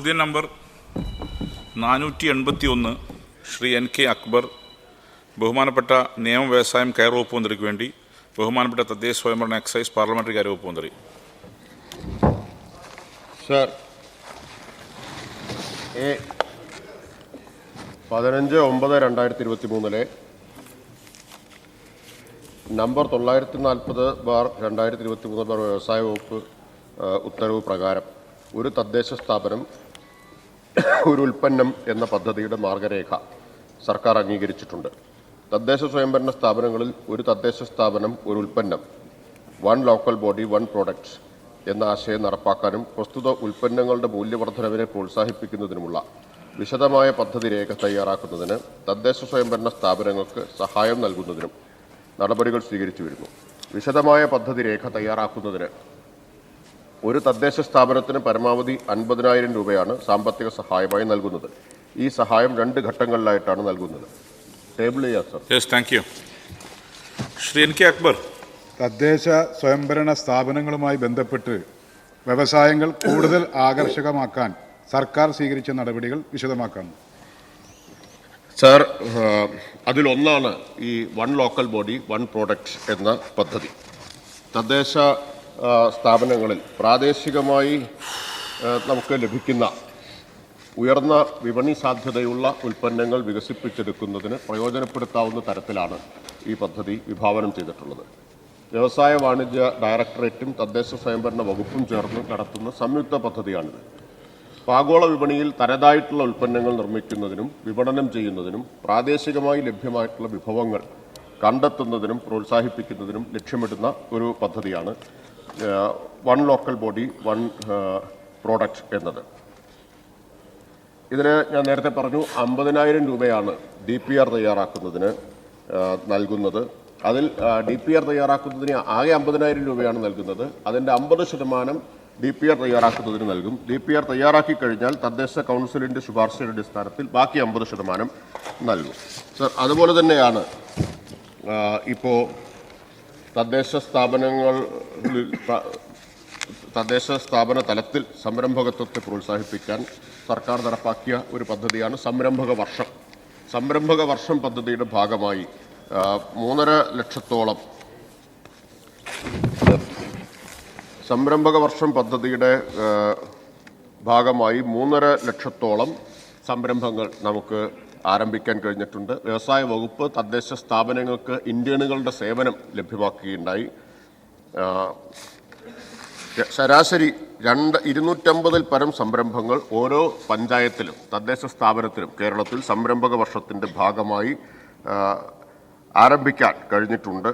ചോദ്യം നമ്പർ നാനൂറ്റി എൺപത്തി ഒന്ന് ശ്രീ എൻ കെ അക്ബർ. ബഹുമാനപ്പെട്ട നിയമ വ്യവസായം കയർ വകുപ്പ് മന്ത്രിക്ക് വേണ്ടി ബഹുമാനപ്പെട്ട തദ്ദേശ സ്വയംഭരണ എക്സൈസ് പാർലമെന്ററി കാര്യ വകുപ്പ് മന്ത്രി. സർ പതിനഞ്ച് ഒമ്പത് രണ്ടായിരത്തി ഇരുപത്തി മൂന്നിലെ നമ്പർ തൊള്ളായിരത്തി നാൽപ്പത് ബാർ രണ്ടായിരത്തി ഇരുപത്തി മൂന്ന് ബാർ വ്യവസായ വകുപ്പ് ഉത്തരവ് പ്രകാരം ഒരു തദ്ദേശ സ്ഥാപനം ഒരു ഉൽപ്പന്നം എന്ന പദ്ധതിയുടെ മാർഗരേഖ സർക്കാർ അംഗീകരിച്ചിട്ടുണ്ട്. തദ്ദേശ സ്വയംഭരണ സ്ഥാപനങ്ങളിൽ ഒരു തദ്ദേശ സ്ഥാപനം ഒരു ഉൽപ്പന്നം one local body one product എന്ന ആശയം നടപ്പാക്കാനും പ്രസ്തുത ഉൽപ്പന്നങ്ങളുടെ മൂല്യവർദ്ധനവിനെ പ്രോത്സാഹിപ്പിക്കുന്നതിനുമുള്ള വിശദമായ പദ്ധതി രേഖ തയ്യാറാക്കുന്നതിന് തദ്ദേശ സ്വയംഭരണ സ്ഥാപനങ്ങൾക്ക് സഹായം നൽകുന്നതിനും നടപടികൾ സ്വീകരിച്ചു വരുന്നു. വിശദമായ പദ്ധതി രേഖ തയ്യാറാക്കുന്നതിന് ഒരു തദ്ദേശ സ്ഥാപനത്തിന് പരമാവധി അൻപതിനായിരം രൂപയാണ് സാമ്പത്തിക സഹായമായി നൽകുന്നത്. ഈ സഹായം രണ്ട് ഘട്ടങ്ങളിലായിട്ടാണ് നൽകുന്നത്. ടേബിൾ ചെയ്യാം sir yes thank you Shri N K Akbar. തദ്ദേശ സ്വയംഭരണ സ്ഥാപനങ്ങളുമായി ബന്ധപ്പെട്ട് വ്യവസായങ്ങൾ കൂടുതൽ ആകർഷകമാക്കാൻ സർക്കാർ സ്വീകരിച്ച നടപടികൾ വിശദമാക്കാം. സർ അതിലൊന്നാണ് ഈ one local body one product എന്ന പദ്ധതി. തദ്ദേശ സ്ഥാപനങ്ങളിൽ പ്രാദേശികമായി നമുക്ക് ലഭിക്കുന്ന ഉയർന്ന വിപണി സാധ്യതയുള്ള ഉൽപ്പന്നങ്ങൾ വികസിപ്പിച്ചെടുക്കുന്നതിന് പ്രയോജനപ്പെടുത്താവുന്ന തരത്തിലാണ് ഈ പദ്ധതി വിഭാവനം ചെയ്തിട്ടുള്ളത്. വ്യവസായ വാണിജ്യ ഡയറക്ടറേറ്റും തദ്ദേശ സ്വയംഭരണ വകുപ്പും ചേർന്ന് നടത്തുന്ന സംയുക്ത പദ്ധതിയാണിത്. ആഗോള വിപണിയിൽ തനതായിട്ടുള്ള ഉൽപ്പന്നങ്ങൾ നിർമ്മിക്കുന്നതിനും വിപണനം ചെയ്യുന്നതിനും പ്രാദേശികമായി ലഭ്യമായിട്ടുള്ള വിഭവങ്ങൾ കണ്ടെത്തുന്നതിനും പ്രോത്സാഹിപ്പിക്കുന്നതിനും ലക്ഷ്യമിടുന്ന ഒരു പദ്ധതിയാണ് one local body one product എന്നത്. ഇതിന് ഞാൻ നേരത്തെ പറഞ്ഞു അമ്പതിനായിരം രൂപയാണ് ഡി പി ആർ തയ്യാറാക്കുന്നതിന് നൽകുന്നത്. അതിൽ ഡി പി ആർ തയ്യാറാക്കുന്നതിന് ആകെ അമ്പതിനായിരം രൂപയാണ് നൽകുന്നത്. അതിന്റെ അമ്പത് ശതമാനം ഡി പി ആർ തയ്യാറാക്കുന്നതിന് നൽകും. ഡി പി ആർ തയ്യാറാക്കി കഴിഞ്ഞാൽ തദ്ദേശ കൗൺസിലിന്റെ ശുപാർശയുടെ അടിസ്ഥാനത്തിൽ ബാക്കി അമ്പത് ശതമാനം നൽകും. സർ അതുപോലെ തന്നെയാണ് ഇപ്പോൾ തദ്ദേശ സ്ഥാപനങ്ങൾ തദ്ദേശ സ്ഥാപന തലത്തിൽ സംരംഭകത്വത്തെ പ്രോത്സാഹിപ്പിക്കാൻ സർക്കാർ നടപ്പാക്കിയ ഒരു പദ്ധതിയാണ് സംരംഭക വർഷം. സംരംഭക വർഷം പദ്ധതിയുടെ ഭാഗമായി മൂന്നര ലക്ഷത്തോളം സംരംഭക വർഷം പദ്ധതിയുടെ ഭാഗമായി മൂന്നര ലക്ഷത്തോളം സംരംഭങ്ങൾ നമുക്ക് ആരംഭിക്കാൻ കഴിഞ്ഞിട്ടുണ്ട്. വ്യവസായ വകുപ്പ് തദ്ദേശ സ്ഥാപനങ്ങൾക്ക് ഇന്ത്യനുകളുടെ സേവനം ലഭ്യമാക്കുകയുണ്ടായി. ശരാശരി രണ്ട് ഇരുന്നൂറ്റമ്പതിൽ പരം സംരംഭങ്ങൾ ഓരോ പഞ്ചായത്തിലും തദ്ദേശ സ്ഥാപനത്തിലും കേരളത്തിൽ സംരംഭക വർഷത്തിന്റെ ഭാഗമായി ആരംഭിക്കാൻ കഴിഞ്ഞിട്ടുണ്ട്.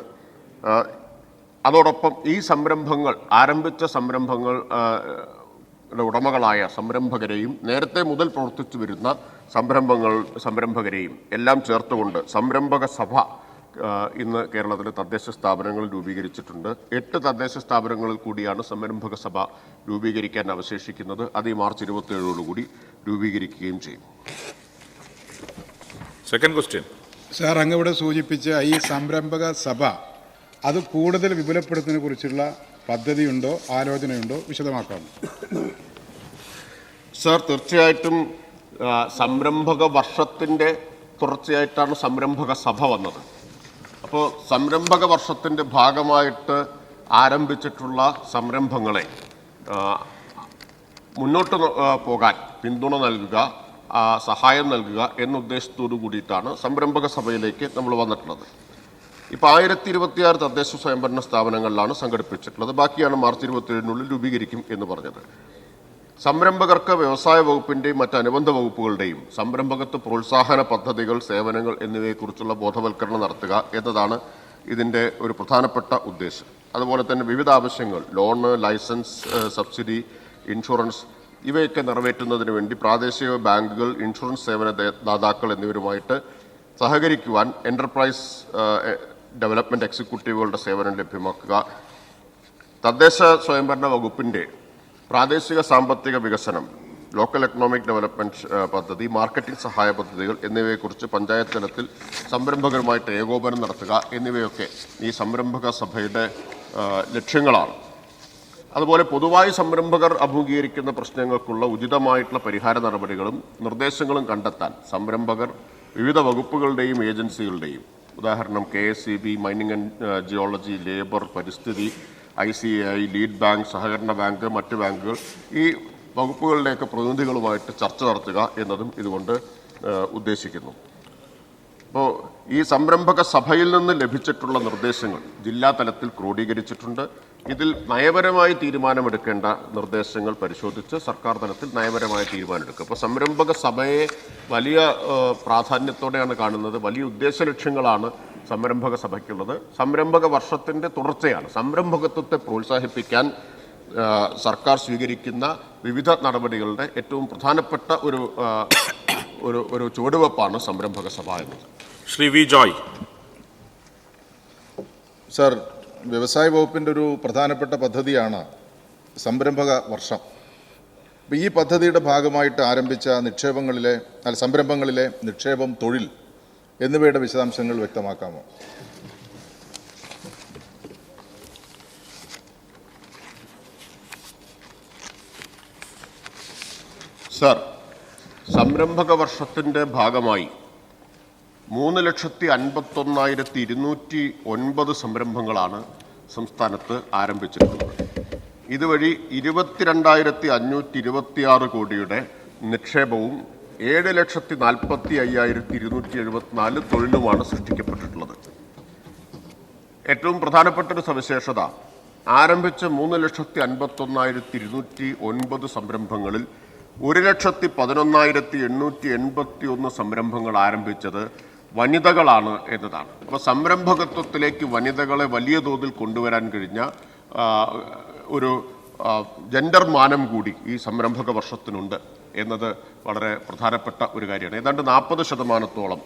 അതോടൊപ്പം ഈ സംരംഭങ്ങൾ ആരംഭിച്ച സംരംഭങ്ങൾ ഉടമകളായ സംരംഭകരെയും നേരത്തെ മുതൽ പ്രവർത്തിച്ചു വരുന്ന സംരംഭങ്ങൾ സംരംഭകരെയും എല്ലാം ചേർത്തുകൊണ്ട് സംരംഭക സഭ ഇന്ന് കേരളത്തിലെ തദ്ദേശ സ്ഥാപനങ്ങൾ രൂപീകരിച്ചിട്ടുണ്ട്. എട്ട് തദ്ദേശ സ്ഥാപനങ്ങളിൽ കൂടിയാണ് സംരംഭക സഭ രൂപീകരിക്കാൻ അവശേഷിക്കുന്നത്. അത് ഈ മാർച്ച് ഇരുപത്തിയേഴോടുകൂടി രൂപീകരിക്കുകയും ചെയ്യും. സെക്കൻഡ് ക്വസ്റ്റ്യൻ സാർ അങ്ങ് ഇവിടെ സൂചിപ്പിച്ച ഈ സംരംഭക സഭ അത് കൂടുതൽ വിപുലപ്പെടുത്തുന്നതിനെ കുറിച്ചുള്ള പദ്ധതിയുണ്ടോ ആലോചനയുണ്ടോ? വിശദമാക്കാം സാർ തീർച്ചയായിട്ടും സംരംഭക വർഷത്തിന്റെ തുടർച്ചയായിട്ടാണ് സംരംഭക സഭ വന്നത്. അപ്പോൾ സംരംഭക വർഷത്തിന്റെ ഭാഗമായിട്ട് ആരംഭിച്ചിട്ടുള്ള സംരംഭങ്ങളെ മുന്നോട്ട് പോകാൻ പിന്തുണ നൽകുക സഹായം നൽകുക എന്നുദ്ദേശത്തോടു കൂടിയിട്ടാണ് സംരംഭക സഭയിലേക്ക് നമ്മൾ വന്നിട്ടുള്ളത്. ഇപ്പോൾ ആയിരത്തി ഇരുപത്തിയാറ് തദ്ദേശ സ്വയംഭരണ സ്ഥാപനങ്ങളിലാണ് സംഘടിപ്പിച്ചിട്ടുള്ളത്. ബാക്കിയാണ് മാർച്ച് ഇരുപത്തിയേഴിനുള്ളിൽ രൂപീകരിക്കും എന്ന് പറഞ്ഞത്. സംരംഭകർക്ക് വ്യവസായ വകുപ്പിന്റെയും മറ്റ് അനുബന്ധ വകുപ്പുകളുടെയും സംരംഭകത്വ പ്രോത്സാഹന പദ്ധതികൾ സേവനങ്ങൾ എന്നിവയെക്കുറിച്ചുള്ള ബോധവൽക്കരണം നടത്തുക എന്നതാണ് ഇതിന്റെ ഒരു പ്രധാനപ്പെട്ട ഉദ്ദേശം. അതുപോലെ തന്നെ വിവിധ ആവശ്യങ്ങൾ ലോണ് ലൈസൻസ് സബ്സിഡി ഇൻഷുറൻസ് ഇവയൊക്കെ നിറവേറ്റുന്നതിന് വേണ്ടി പ്രാദേശിക ബാങ്കുകൾ ഇൻഷുറൻസ് സേവന ദാതാക്കൾ എന്നിവരുമായിട്ട് സഹകരിക്കുവാൻ എന്റർപ്രൈസ് ഡെവലപ്മെന്റ് എക്സിക്യൂട്ടീവുകളുടെ സേവനം ലഭ്യമാക്കുക. തദ്ദേശ സ്വയംഭരണ വകുപ്പിന്റെ പ്രാദേശിക സാമ്പത്തിക വികസനം ലോക്കൽ എക്കണോമിക് ഡെവലപ്മെന്റ് പദ്ധതി മാർക്കറ്റിംഗ് സഹായ പദ്ധതികൾ എന്നിവയെക്കുറിച്ച് പഞ്ചായത്ത് തലത്തിൽ സംരംഭകരുമായിട്ട് ഏകോപനം നടത്തുക എന്നിവയൊക്കെ ഈ സംരംഭക സഭയുടെ ലക്ഷ്യങ്ങളാണ്. അതുപോലെ പൊതുവായി സംരംഭകർ അഭിമുഖീകരിക്കുന്ന പ്രശ്നങ്ങൾക്കുള്ള ഉചിതമായിട്ടുള്ള പരിഹാര നടപടികളും നിർദ്ദേശങ്ങളും കണ്ടെത്താൻ സംരംഭകർ വിവിധ വകുപ്പുകളുടെയും ഏജൻസികളുടെയും ഉദാഹരണം K S C B mining and geology labour പരിസ്ഥിതി I C I lead bank സഹകരണ ബാങ്ക് മറ്റ് ബാങ്കുകൾ ഈ വകുപ്പുകളുടെയൊക്കെ പ്രതിനിധികളുമായിട്ട് ചർച്ച നടത്തുക എന്നതും ഇതുകൊണ്ട് ഉദ്ദേശിക്കുന്നു. അപ്പോൾ ഈ സംരംഭക സഭയിൽ നിന്ന് ലഭിച്ചിട്ടുള്ള നിർദ്ദേശങ്ങൾ ജില്ലാ തലത്തിൽ ക്രോഡീകരിച്ചിട്ടുണ്ട്. ഇതിൽ നയപരമായി തീരുമാനമെടുക്കേണ്ട നിർദ്ദേശങ്ങൾ പരിശോധിച്ച് സർക്കാർ തലത്തിൽ നയപരമായ തീരുമാനമെടുക്കും. അപ്പോൾ സംരംഭക സഭയെ വലിയ പ്രാധാന്യത്തോടെയാണ് കാണുന്നത്. വലിയ ഉദ്ദേശ ലക്ഷ്യങ്ങളാണ് സംരംഭക സഭയ്ക്കുള്ളത് സംരംഭക വർഷത്തിന്റെ തുടർച്ചയാണ്. സംരംഭകത്വത്തെ പ്രോത്സാഹിപ്പിക്കാൻ സർക്കാർ സ്വീകരിക്കുന്ന വിവിധ നടപടികളുടെ ഏറ്റവും പ്രധാനപ്പെട്ട ഒരു ഒരു ഒരു ചുവടുവെപ്പാണ് സംരംഭക സഭ എന്നത്. ശ്രീ വി ജോയ്. സർ വ്യവസായ വകുപ്പിന്റെ ഒരു പ്രധാനപ്പെട്ട പദ്ധതിയാണ് സംരംഭക വർഷം ഈ പദ്ധതിയുടെ ഭാഗമായിട്ട് ആരംഭിച്ച നിക്ഷേപങ്ങളിലെ അല്ല സംരംഭങ്ങളിലെ നിക്ഷേപം തൊഴിൽ എന്നിവയുടെ വിശദാംശങ്ങൾ വ്യക്തമാക്കാമോ? സർ സംരംഭക വർഷത്തിന്റെ ഭാഗമായി മൂന്ന് ലക്ഷത്തി അൻപത്തൊന്നായിരത്തി ഇരുന്നൂറ്റി ഒൻപത് സംരംഭങ്ങളാണ് സംസ്ഥാനത്ത് ആരംഭിച്ചിട്ടുള്ളത്. ഇതുവഴി ഇരുപത്തിരണ്ടായിരത്തി അഞ്ഞൂറ്റി ഇരുപത്തിയാറ് കോടിയുടെ നിക്ഷേപവും ഏഴ് ലക്ഷത്തി നാൽപ്പത്തി അയ്യായിരത്തി ഇരുന്നൂറ്റി എഴുപത്തിനാല് തൊഴിലുമാണ് സൃഷ്ടിക്കപ്പെട്ടിട്ടുള്ളത്. ഏറ്റവും പ്രധാനപ്പെട്ട ഒരു സവിശേഷത ആരംഭിച്ച മൂന്ന് ലക്ഷത്തി അൻപത്തൊന്നായിരത്തി ഇരുന്നൂറ്റി ഒൻപത് സംരംഭങ്ങളിൽ ഒരു ലക്ഷത്തി പതിനൊന്നായിരത്തി എണ്ണൂറ്റി എൺപത്തി ഒന്ന് സംരംഭങ്ങൾ ആരംഭിച്ചത് വനിതകളാണ് എന്നതാണ്. അപ്പോൾ സംരംഭകത്വത്തിലേക്ക് വനിതകളെ വലിയ തോതിൽ കൊണ്ടുവരാൻ കഴിഞ്ഞ ഒരു ജെൻഡർ മാനം കൂടി ഈ സംരംഭക വർഷത്തിനുണ്ട്. എന്നത് വളരെ പ്രധാനപ്പെട്ട ഒരു കാര്യമാണ്. ഏതാണ്ട് നാൽപ്പത് ശതമാനത്തോളം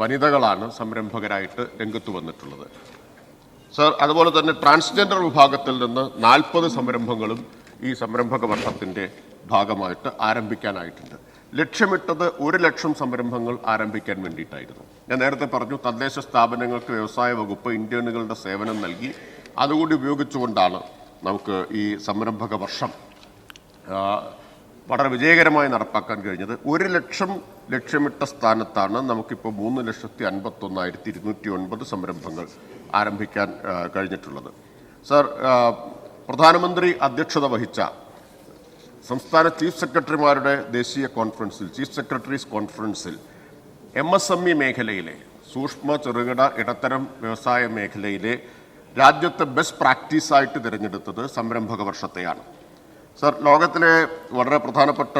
വനിതകളാണ് സംരംഭകരായിട്ട് രംഗത്ത് വന്നിട്ടുള്ളത്. സർ അതുപോലെ തന്നെ ട്രാൻസ്ജെൻഡർ വിഭാഗത്തിൽ നിന്ന് നാൽപ്പത് സംരംഭങ്ങളും ഈ സംരംഭക വർഷത്തിന്റെ ഭാഗമായിട്ട് ആരംഭിക്കാനായിട്ടുണ്ട്. ലക്ഷ്യമിട്ടത് ഒരു ലക്ഷം സംരംഭങ്ങൾ ആരംഭിക്കാൻ വേണ്ടിയിട്ടായിരുന്നു. ഞാൻ നേരത്തെ പറഞ്ഞു തദ്ദേശ സ്ഥാപനങ്ങൾക്ക് വ്യവസായ വകുപ്പ് ഇന്ത്യനുകളുടെ സേവനം നൽകി അതുകൂടി ഉപയോഗിച്ചുകൊണ്ടാണ് നമുക്ക് ഈ സംരംഭക വർഷം വളരെ വിജയകരമായി നടപ്പാക്കാൻ കഴിഞ്ഞത് ഒരു ലക്ഷം ലക്ഷ്യമിട്ട സ്ഥാനത്താണ് നമുക്കിപ്പോൾ മൂന്ന് ലക്ഷത്തി അൻപത്തൊന്നായിരത്തി ഇരുന്നൂറ്റി ഒൻപത് സംരംഭങ്ങൾ ആരംഭിക്കാൻ കഴിഞ്ഞിട്ടുള്ളത്. സർ പ്രധാനമന്ത്രി അധ്യക്ഷത വഹിച്ച സംസ്ഥാന ചീഫ് സെക്രട്ടറിമാരുടെ ദേശീയ കോൺഫറൻസിൽ ചീഫ് സെക്രട്ടറീസ് കോൺഫറൻസിൽ എം എസ് എം ഇ മേഖലയിലെ സൂക്ഷ്മ ചെറുകിട ഇടത്തരം വ്യവസായ മേഖലയിലെ രാജ്യത്തെ ബെസ്റ്റ് പ്രാക്ടീസായിട്ട് തിരഞ്ഞെടുത്തത് സംരംഭക വർഷത്തെയാണ്. സർ ലോകത്തിലെ വളരെ പ്രധാനപ്പെട്ട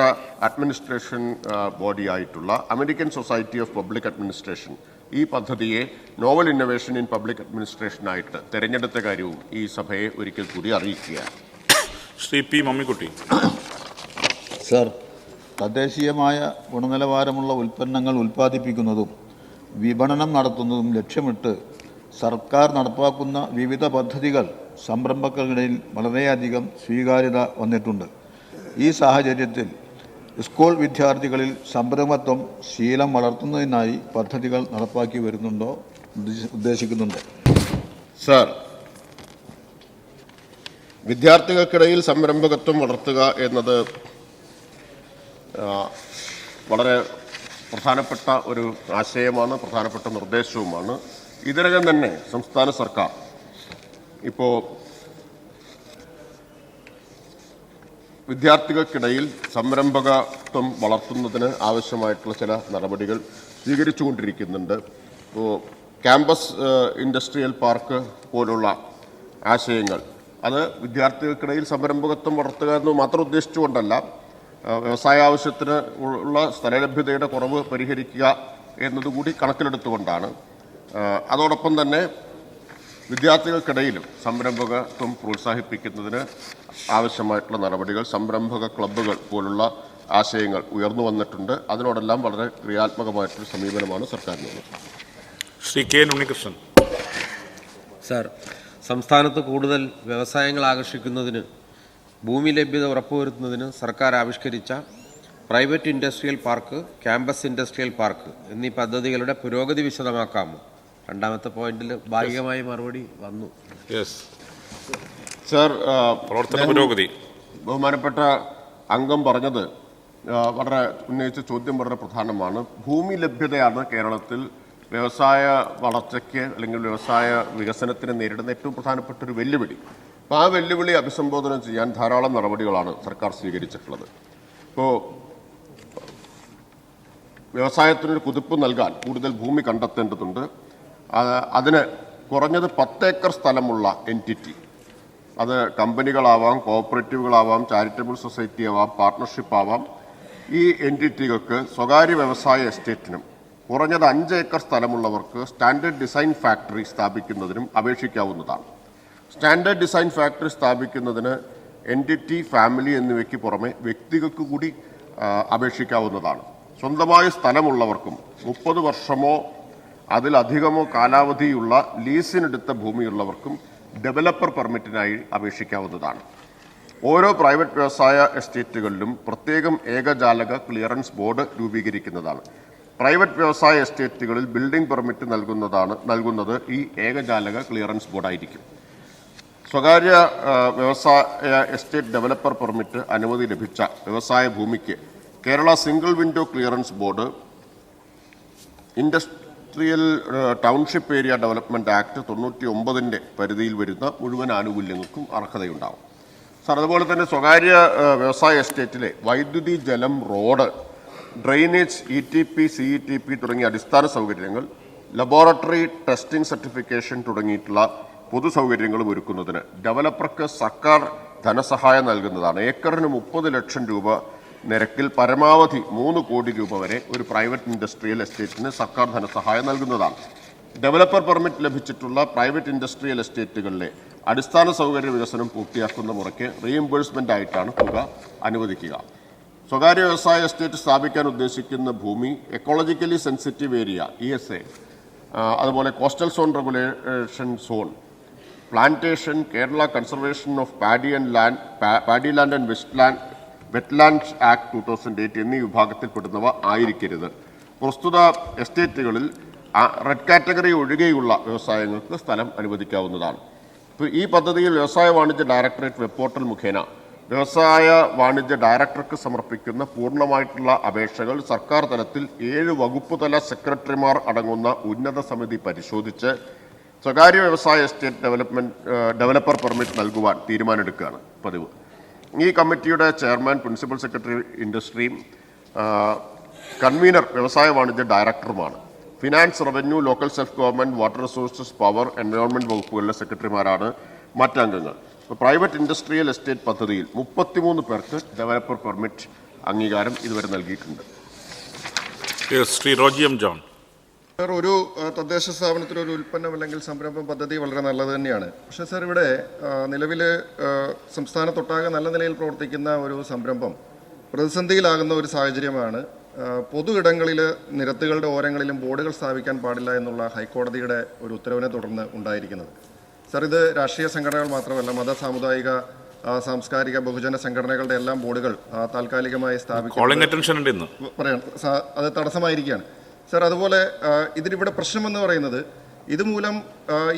അഡ്മിനിസ്ട്രേഷൻ ബോഡി ആയിട്ടുള്ള American society of public administration ഈ പദ്ധതിയെ നോവൽ ഇന്നൊവേഷൻ ഇൻ പബ്ലിക് അഡ്മിനിസ്ട്രേഷനായിട്ട് തിരഞ്ഞെടുത്ത കാര്യവും ഈ സഭയെ ഒരിക്കൽ കൂടി അറിയിക്കുകയാണ്. ശ്രീ പി മമ്മിക്കുട്ടി. സർ തദ്ദേശീയമായ ഗുണനിലവാരമുള്ള ഉൽപ്പന്നങ്ങൾ ഉൽപ്പാദിപ്പിക്കുന്നതും വിപണനം നടത്തുന്നതും ലക്ഷ്യമിട്ട് സർക്കാർ നടപ്പാക്കുന്ന വിവിധ പദ്ധതികൾ സംരംഭകർക്കിടയിൽ വളരെയധികം സ്വീകാര്യത വന്നിട്ടുണ്ട്. ഈ സാഹചര്യത്തിൽ സ്കൂൾ വിദ്യാർത്ഥികളിൽ സംരംഭത്വം ശീലം വളർത്തുന്നതിനായി പദ്ധതികൾ നടപ്പാക്കി വരുന്നുണ്ടോ ഉദ്ദേശിക്കുന്നുണ്ട്? സാർ വിദ്യാർത്ഥികൾക്കിടയിൽ സംരംഭകത്വം വളർത്തുക എന്നത് വളരെ പ്രധാനപ്പെട്ട ഒരു ആശയമാണ് പ്രധാനപ്പെട്ട നിർദ്ദേശവുമാണ്. ഇതിനകം തന്നെ സംസ്ഥാന സർക്കാർ ഇപ്പോൾ വിദ്യാർത്ഥികൾക്കിടയിൽ സംരംഭകത്വം വളർത്തുന്നതിന് ആവശ്യമായിട്ടുള്ള ചില നടപടികൾ സ്വീകരിച്ചുകൊണ്ടിരിക്കുന്നുണ്ട്. ഇപ്പോൾ ക്യാമ്പസ് ഇൻഡസ്ട്രിയൽ പാർക്ക് പോലുള്ള ആശയങ്ങൾ അത് വിദ്യാർത്ഥികൾക്കിടയിൽ സംരംഭകത്വം വളർത്തുക എന്ന് മാത്രം ഉദ്ദേശിച്ചുകൊണ്ടല്ല വ്യവസായ ആവശ്യത്തിന് ഉള്ള സ്ഥലലഭ്യതയുടെ കുറവ് പരിഹരിക്കുക എന്നതുകൂടി കണക്കിലെടുത്തുകൊണ്ടാണ്. അതോടൊപ്പം തന്നെ വിദ്യാർത്ഥികൾക്കിടയിലും സംരംഭകത്വം പ്രോത്സാഹിപ്പിക്കുന്നതിന് ആവശ്യമായിട്ടുള്ള നടപടികൾ സംരംഭക ക്ലബ്ബുകൾ പോലുള്ള ആശയങ്ങൾ ഉയർന്നു വന്നിട്ടുണ്ട്. അതിനോടെല്ലാം വളരെ ക്രിയാത്മകമായിട്ടൊരു സമീപനമാണ് സർക്കാരിനുള്ളത്. Shri K N Unnikrishnan. Sir സംസ്ഥാനത്ത് കൂടുതൽ വ്യവസായങ്ങൾ ആകർഷിക്കുന്നതിന് ഭൂമി ലഭ്യത ഉറപ്പുവരുത്തുന്നതിന് സർക്കാർ ആവിഷ്കരിച്ച private industrial park campus industrial park എന്നീ പദ്ധതികളുടെ പുരോഗതി വിശദമാക്കാമോ? രണ്ടാമത്തെ പോയിന്റിൽ ഭാഗികമായി മറുപടി വന്നു. യെസ് സർ പ്രവർത്തന പുരോഗതി. ബഹുമാനപ്പെട്ട അംഗം പറഞ്ഞത് വളരെ ഉന്നയിച്ച ചോദ്യം വളരെ പ്രധാനമാണ്. ഭൂമി ലഭ്യതയാണ് കേരളത്തിൽ വ്യവസായ വളർച്ചയ്ക്ക് അല്ലെങ്കിൽ വ്യവസായ വികസനത്തിന് നേരിടുന്ന ഏറ്റവും പ്രധാനപ്പെട്ട ഒരു വെല്ലുവിളി. അപ്പോൾ ആ വെല്ലുവിളി അഭിസംബോധന ചെയ്യാൻ ധാരാളം നടപടികളാണ് സർക്കാർ സ്വീകരിച്ചിട്ടുള്ളത്. ഇപ്പോൾ വ്യവസായത്തിനൊരു കുതിപ്പ് നൽകാൻ കൂടുതൽ ഭൂമി കണ്ടെത്തേണ്ടതുണ്ട്. അതിന് കുറഞ്ഞത് പത്തേക്കർ സ്ഥലമുള്ള എന്റിറ്റി അത് കമ്പനികളാവാം കോപ്പറേറ്റീവുകളാവാം ചാരിറ്റബിൾ സൊസൈറ്റി ആവാം പാർട്ട്ണർഷിപ്പ് ആവാം. ഈ എന്റിറ്റികൾക്ക് സ്വകാര്യ വ്യവസായ എസ്റ്റേറ്റിനും കുറഞ്ഞത് അഞ്ച് ഏക്കർ സ്ഥലമുള്ളവർക്ക് സ്റ്റാൻഡേർഡ് ഡിസൈൻ ഫാക്ടറി സ്ഥാപിക്കുന്നതിനും അപേക്ഷിക്കാവുന്നതാണ്. സ്റ്റാൻഡേർഡ് ഡിസൈൻ ഫാക്ടറി സ്ഥാപിക്കുന്നതിന് എന്റിറ്റി ഫാമിലി എന്നിവയ്ക്ക് പുറമെ വ്യക്തികൾക്ക് കൂടി അപേക്ഷിക്കാവുന്നതാണ്. സ്വന്തമായ സ്ഥലമുള്ളവർക്കും മുപ്പത് വർഷമോ അതിലധികമോ കാലാവധിയുള്ള ലീസിനെടുത്ത ഭൂമിയുള്ളവർക്കും ഡെവലപ്പർ പെർമിറ്റിനായി അപേക്ഷിക്കാവുന്നതാണ്. ഓരോ പ്രൈവറ്റ് വ്യവസായ എസ്റ്റേറ്റുകളിലും പ്രത്യേകം ഏകജാലക ക്ലിയറൻസ് ബോർഡ് രൂപീകരിക്കുന്നതാണ്. പ്രൈവറ്റ് വ്യവസായ എസ്റ്റേറ്റുകളിൽ ബിൽഡിംഗ് പെർമിറ്റ് നൽകുന്നതാണ് നൽകുന്നത് ഈ ഏകജാലക ക്ലിയറൻസ് ബോർഡായിരിക്കും. സ്വകാര്യ വ്യവസായ എസ്റ്റേറ്റ് ഡെവലപ്പർ പെർമിറ്റ് അനുമതി ലഭിച്ച വ്യവസായ ഭൂമിക്ക് Kerala single window clearance board industrial township area development act തൊണ്ണൂറ്റി ഒമ്പതിന്റെ പരിധിയിൽ വരുന്ന മുഴുവൻ ആനുകൂല്യങ്ങൾക്കും അർഹതയുണ്ടാവും. സാർ അതുപോലെ തന്നെ സ്വകാര്യ വ്യവസായ എസ്റ്റേറ്റിലെ വൈദ്യുതി ജലം road drainage E T P C E T P തുടങ്ങിയ അടിസ്ഥാന സൗകര്യങ്ങൾ ലബോറട്ടറി ടെസ്റ്റിംഗ് സർട്ടിഫിക്കേഷൻ തുടങ്ങിയിട്ടുള്ള പൊതു സൗകര്യങ്ങളും ഒരുക്കുന്നതിന് ഡെവലപ്പർക്ക് സർക്കാർ ധനസഹായം നൽകുന്നതാണ്. ഏക്കറിന് മുപ്പത് ലക്ഷം രൂപ നിരക്കിൽ പരമാവധി മൂന്ന് കോടി രൂപ വരെ ഒരു പ്രൈവറ്റ് ഇൻഡസ്ട്രിയൽ എസ്റ്റേറ്റിന് സർക്കാർ ധനസഹായം നൽകുന്നതാണ്. ഡെവലപ്പർ പെർമിറ്റ് ലഭിച്ചിട്ടുള്ള പ്രൈവറ്റ് ഇൻഡസ്ട്രിയൽ എസ്റ്റേറ്റുകളിലെ അടിസ്ഥാന സൗകര്യ വികസനം പൂർത്തിയാക്കുന്ന മുറയ്ക്ക് റീഇംബേഴ്സ്മെന്റ് ആയിട്ടാണ് തുക അനുവദിക്കുക. സ്വകാര്യ വ്യവസായ എസ്റ്റേറ്റ് സ്ഥാപിക്കാൻ ഉദ്ദേശിക്കുന്ന ഭൂമി ecologically sensitive area E S A അതുപോലെ coastal zone regulation zone plantation Kerala conservation of paddy and land paddy land and west land wetlands act two thousand eight എന്നീ വിഭാഗത്തിൽപ്പെടുന്നവ ആയിരിക്കരുത്. പ്രസ്തുത എസ്റ്റേറ്റുകളിൽ റെഡ് കാറ്റഗറി ഒഴികെയുള്ള വ്യവസായങ്ങൾക്ക് സ്ഥലം അനുവദിക്കാവുന്നതാണ്. ഇപ്പോൾ ഈ പദ്ധതിയിൽ വ്യവസായ വാണിജ്യ ഡയറക്ടറേറ്റ് വെബ് പോർട്ടൽ മുഖേന വ്യവസായ വാണിജ്യ ഡയറക്ടർക്ക് സമർപ്പിക്കുന്ന പൂർണമായിട്ടുള്ള അപേക്ഷകൾ സർക്കാർ തലത്തിൽ ഏഴ് വകുപ്പ് തല സെക്രട്ടറിമാർ അടങ്ങുന്ന ഉന്നത സമിതി പരിശോധിച്ച് സ്വകാര്യ വ്യവസായ എസ്റ്റേറ്റ് ഡെവലപ്മെന്റ് ഡെവലപ്പർ പെർമിറ്റ് നൽകുവാൻ തീരുമാനമെടുക്കുകയാണ് പതിവ്. ഈ കമ്മിറ്റിയുടെ ചെയർമാൻ പ്രിൻസിപ്പൽ സെക്രട്ടറി ഇൻഡസ്ട്രിയും കൺവീനർ വ്യവസായ വാണിജ്യ ഡയറക്ടറുമാണ്. Finance revenue local self government water resources power environment വകുപ്പുകളിലെ സെക്രട്ടറിമാരാണ് മറ്റംഗങ്ങൾ. ഇപ്പോൾ പ്രൈവറ്റ് ഇൻഡസ്ട്രിയൽ എസ്റ്റേറ്റ് പദ്ധതിയിൽ മുപ്പത്തിമൂന്ന് പേർക്ക് ഡെവലപ്പർ പെർമിറ്റ് അംഗീകാരം ഇതുവരെ നൽകിയിട്ടുണ്ട്. ശ്രീ റോജി എം ജോൺ. സാർ ഒരു തദ്ദേശ സ്ഥാപനത്തിൽ ഒരു ഉൽപ്പന്നം അല്ലെങ്കിൽ സംരംഭം പദ്ധതി വളരെ നല്ലത് തന്നെയാണ്. പക്ഷേ സാർ ഇവിടെ നിലവിൽ സംസ്ഥാനത്തൊട്ടാകെ നല്ല നിലയിൽ പ്രവർത്തിക്കുന്ന ഒരു സംരംഭം പ്രതിസന്ധിയിലാകുന്ന ഒരു സാഹചര്യമാണ്. പൊതു ഇടങ്ങളിൽ നിരത്തുകളുടെ ഓരങ്ങളിലും ബോർഡുകൾ സ്ഥാപിക്കാൻ പാടില്ല എന്നുള്ള ഹൈക്കോടതിയുടെ ഒരു ഉത്തരവിനെ തുടർന്ന് ഉണ്ടായിരിക്കുന്നത്. സാർ ഇത് രാഷ്ട്രീയ സംഘടനകൾ മാത്രമല്ല മത സാമുദായിക സാംസ്കാരിക ബഹുജന സംഘടനകളുടെ എല്ലാം ബോർഡുകൾ താൽക്കാലികമായി ഇന്ന്. പറയാം അത് തടസ്സമായിരിക്കുകയാണ്. സാർ അതുപോലെ ഇതിനിവിടെ പ്രശ്നമെന്ന് പറയുന്നത് ഇതുമൂലം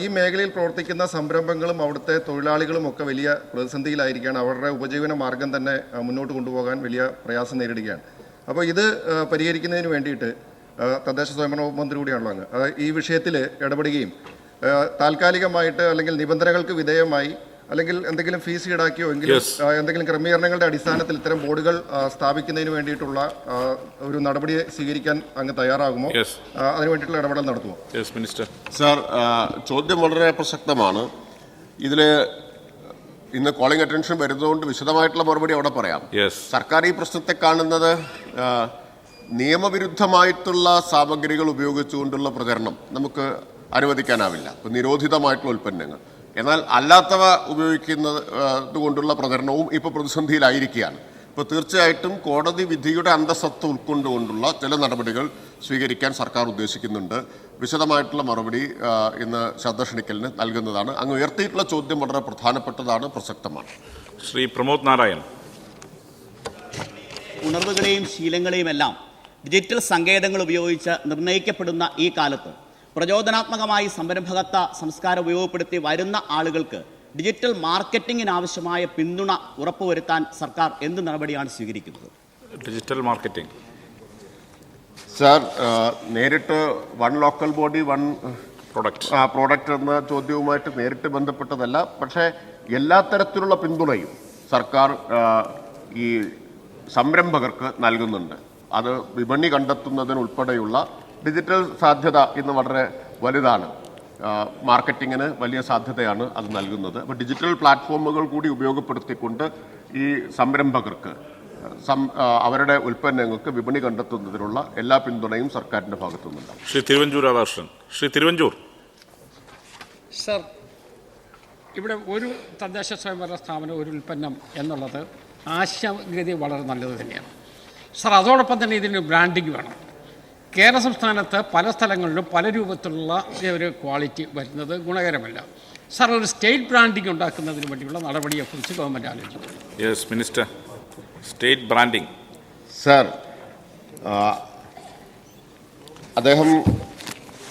ഈ മേഖലയിൽ പ്രവർത്തിക്കുന്ന സംരംഭങ്ങളും അവിടുത്തെ തൊഴിലാളികളും ഒക്കെ വലിയ പ്രതിസന്ധിയിലായിരിക്കുകയാണ്. അവരുടെ ഉപജീവന മാർഗം തന്നെ മുന്നോട്ട് കൊണ്ടുപോകാൻ വലിയ പ്രയാസം നേരിടുകയാണ്. അപ്പോൾ ഇത് പരിഹരിക്കുന്നതിന് വേണ്ടിയിട്ട് തദ്ദേശ സ്വയംഭരണ മന്ത്രി കൂടിയാണല്ലോ അങ്ങ്. ഈ വിഷയത്തിൽ ഇടപെടുകയും താൽക്കാലികമായിട്ട് അല്ലെങ്കിൽ നിബന്ധനകൾക്ക് വിധേയമായി അല്ലെങ്കിൽ എന്തെങ്കിലും ഫീസ് ഈടാക്കിയോ? എങ്കിലും എന്തെങ്കിലും ക്രമീകരണങ്ങളുടെ അടിസ്ഥാനത്തിൽ ഇത്തരം ബോർഡുകൾ സ്ഥാപിക്കുന്നതിന് വേണ്ടിയിട്ടുള്ള ഒരു നടപടി സ്വീകരിക്കാൻ അങ്ങ് തയ്യാറാകുമോ? അതിനു വേണ്ടിയിട്ടുള്ള ഇടപെടൽ നടത്തുമോ? യെസ് മിനിസ്റ്റർ സാർ ചോദ്യം വളരെ പ്രസക്തമാണ്. ഇതിൽ ഇന്ന് കോളിംഗ് അറ്റൻഷൻ വരുന്നതുകൊണ്ട് വിശദമായിട്ടുള്ള മറുപടി അവിടെ പറയാം. സർക്കാർ ഈ പ്രശ്നത്തെ കാണുന്നത് നിയമവിരുദ്ധമായിട്ടുള്ള സാമഗ്രികൾ ഉപയോഗിച്ചുകൊണ്ടുള്ള പ്രചരണം നമുക്ക് അനുവദിക്കാനാവില്ല. നിരോധിതമായിട്ടുള്ള ഉൽപ്പന്നങ്ങൾ. എന്നാൽ അല്ലാത്തവ ഉപയോഗിക്കുന്നത് കൊണ്ടുള്ള പ്രചരണവും ഇപ്പോൾ പ്രതിസന്ധിയിലായിരിക്കുകയാണ്. ഇപ്പോൾ തീർച്ചയായിട്ടും കോടതി വിധിയുടെ അന്തസത്ത ഉൾക്കൊണ്ടുകൊണ്ടുള്ള ചില നടപടികൾ സ്വീകരിക്കാൻ സർക്കാർ ഉദ്ദേശിക്കുന്നുണ്ട്. വിശദമായിട്ടുള്ള മറുപടി ഇന്ന് ശ്രദ്ധ ക്ഷണിക്കലിന് നൽകുന്നതാണ്. അങ്ങ് ഉയർത്തിയിട്ടുള്ള ചോദ്യം വളരെ പ്രധാനപ്പെട്ടതാണ് പ്രസക്തമാണ്. ശ്രീ പ്രമോദ് നാരായൺ. ഉണർവുകളെയും ശീലങ്ങളെയും എല്ലാം ഡിജിറ്റൽ സങ്കേതങ്ങൾ ഉപയോഗിച്ച് നിർണയിക്കപ്പെടുന്ന ഈ കാലത്ത് പ്രചോദനാത്മകമായി സംരംഭകത്വ സംസ്കാരം ഉപയോഗപ്പെടുത്തി വരുന്ന ആളുകൾക്ക് ഡിജിറ്റൽ മാർക്കറ്റിങ്ങിന് ആവശ്യമായ പിന്തുണ ഉറപ്പുവരുത്താൻ സർക്കാർ എന്ത് നടപടിയാണ് സ്വീകരിക്കുന്നത്? Digital marketing. സാർ നേരിട്ട് one local body one product. Product എന്ന ചോദ്യവുമായിട്ട് നേരിട്ട് ബന്ധപ്പെട്ടതല്ല പക്ഷേ എല്ലാ തരത്തിലുള്ള പിന്തുണയും സർക്കാർ ഈ സംരംഭകർക്ക് നൽകുന്നുണ്ട്. അത് വിപണി കണ്ടെത്തുന്നതിനുൾപ്പെടെയുള്ള ഡിജിറ്റൽ സാധ്യത ഇന്ന് വളരെ വലുതാണ്. മാർക്കറ്റിങ്ങിന് വലിയ സാധ്യതയാണ് അത് നൽകുന്നത്. അപ്പോൾ ഡിജിറ്റൽ പ്ലാറ്റ്ഫോമുകൾ കൂടി ഉപയോഗപ്പെടുത്തിക്കൊണ്ട് ഈ സംരംഭകർക്ക് സം അവരുടെ ഉൽപ്പന്നങ്ങൾക്ക് വിപണി കണ്ടെത്തുന്നതിനുള്ള എല്ലാ പിന്തുണയും സർക്കാരിന്റെ ഭാഗത്തുനിന്നുണ്ടാവും ശ്രീ തിരുവഞ്ചൂർ രാധാകൃഷ്ണൻ ശ്രീ തിരുവഞ്ചൂർ. സർ ഇവിടെ ഒരു തദ്ദേശ സ്വയംഭരണ സ്ഥാപനം ഒരു ഉൽപ്പന്നം എന്നുള്ളത് ആശയഗതി വളരെ നല്ലത് തന്നെയാണ്. സർ അതോടൊപ്പം തന്നെ ഇതിന് ബ്രാൻഡിങ് വേണം. കേരള സംസ്ഥാനത്ത് പല സ്ഥലങ്ങളിലും പല രൂപത്തിലുള്ള ഒരു ക്വാളിറ്റി വരുന്നത് ഗുണകരമല്ല. സാർ ഒരു സ്റ്റേറ്റ് ബ്രാൻഡിംഗ് ഉണ്ടാക്കുന്നതിന് വേണ്ടിയുള്ള നടപടിയെക്കുറിച്ച് ഗവൺമെന്റ് ആലോചിക്കുന്നു. Yes minister state branding sir അദ്ദേഹം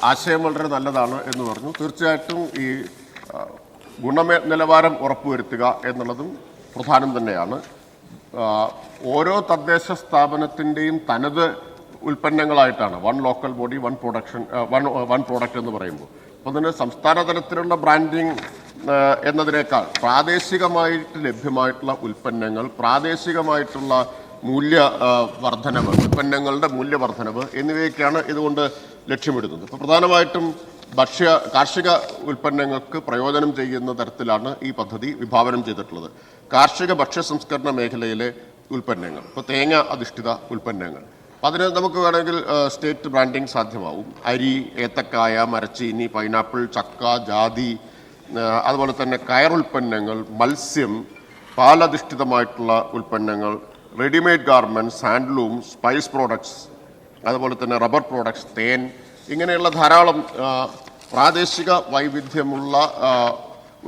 ആശയം വളരെ നല്ലതാണ് എന്ന് പറഞ്ഞു. തീർച്ചയായിട്ടും ഈ ഗുണമേ നിലവാരം ഉറപ്പുവരുത്തുക എന്നുള്ളതും പ്രധാനം തന്നെയാണ്. ഓരോ തദ്ദേശ സ്ഥാപനത്തിന്റെയും തനത് ഉൽപ്പന്നങ്ങളായിട്ടാണ്. One local body one production one one product എന്ന് പറയുമ്പോൾ. അപ്പോൾ തന്നെ സംസ്ഥാന തലത്തിലുള്ള ബ്രാൻഡിങ് എന്നതിനേക്കാൾ പ്രാദേശികമായിട്ട് ലഭ്യമായിട്ടുള്ള ഉൽപ്പന്നങ്ങൾ പ്രാദേശികമായിട്ടുള്ള മൂല്യ വർധനവ് ഉൽപ്പന്നങ്ങളുടെ മൂല്യവർധനവ് എന്നിവയൊക്കെയാണ് ഇതുകൊണ്ട് ലക്ഷ്യമിടുന്നത്. ഇപ്പോൾ പ്രധാനമായിട്ടും ഭക്ഷ്യ കാർഷിക ഉൽപ്പന്നങ്ങൾക്ക് പ്രയോജനം ചെയ്യുന്ന തരത്തിലാണ് ഈ പദ്ധതി വിഭാവനം ചെയ്തിട്ടുള്ളത്. കാർഷിക ഭക്ഷ്യ സംസ്കരണ മേഖലയിലെ ഉൽപ്പന്നങ്ങൾ. ഇപ്പോൾ തേങ്ങ അധിഷ്ഠിത ഉൽപ്പന്നങ്ങൾ. അപ്പോൾ അതിന് നമുക്ക് വേണമെങ്കിൽ സ്റ്റേറ്റ് ബ്രാൻഡിങ് സാധ്യമാവും. അരി ഏത്തക്കായ മരച്ചീനി പൈനാപ്പിൾ ചക്ക ജാതി അതുപോലെ തന്നെ കയറുൽപ്പന്നങ്ങൾ മത്സ്യം പാലധിഷ്ഠിതമായിട്ടുള്ള ഉൽപ്പന്നങ്ങൾ readymade garments handloom spice products അതുപോലെ തന്നെ റബ്ബർ പ്രോഡക്ട്സ് തേൻ ഇങ്ങനെയുള്ള ധാരാളം പ്രാദേശിക വൈവിധ്യമുള്ള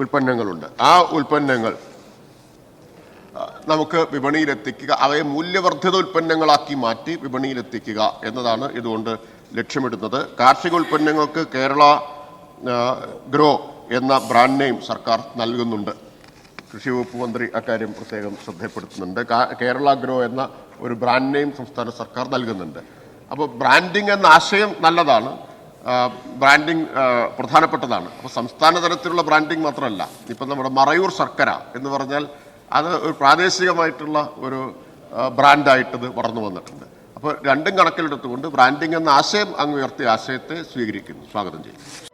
ഉൽപ്പന്നങ്ങളുണ്ട്. ആ ഉൽപ്പന്നങ്ങൾ നമുക്ക് വിപണിയിലെത്തിക്കുക അവയെ മൂല്യവർദ്ധിത ഉൽപ്പന്നങ്ങളാക്കി മാറ്റി വിപണിയിലെത്തിക്കുക എന്നതാണ് ഇതുകൊണ്ട് ലക്ഷ്യമിടുന്നത്. കാർഷിക ഉൽപ്പന്നങ്ങൾക്ക് കേരള ഗ്രോ എന്ന ബ്രാൻഡ് നെയിം സർക്കാർ നൽകുന്നുണ്ട്. കൃഷി വകുപ്പ് മന്ത്രി അക്കാര്യം പ്രത്യേകം ശ്രദ്ധപ്പെടുത്തുന്നുണ്ട് കേരള ഗ്രോ എന്ന ഒരു ബ്രാൻഡ് നെയിം സംസ്ഥാന സർക്കാർ നൽകുന്നുണ്ട്. അപ്പോൾ ബ്രാൻഡിംഗ് എന്ന ആശയം നല്ലതാണ്. ബ്രാൻഡിങ് പ്രധാനപ്പെട്ടതാണ്. അപ്പോൾ സംസ്ഥാന തലത്തിലുള്ള ബ്രാൻഡിംഗ് മാത്രമല്ല ഇപ്പം നമ്മുടെ മറയൂർ ശർക്കര എന്ന് പറഞ്ഞാൽ അത് പ്രാദേശികമായിട്ടുള്ള ഒരു ബ്രാൻഡായിട്ടത് വളർന്നു വന്നിട്ടുണ്ട്. അപ്പോൾ രണ്ടും കണക്കിലെടുത്തുകൊണ്ട് ബ്രാൻഡിംഗ് എന്ന ആശയം അങ്ങ് ഉയർത്തിയ ആശയത്തെ സ്വീകരിക്കുന്നു. സ്വാഗതം ചെയ്യും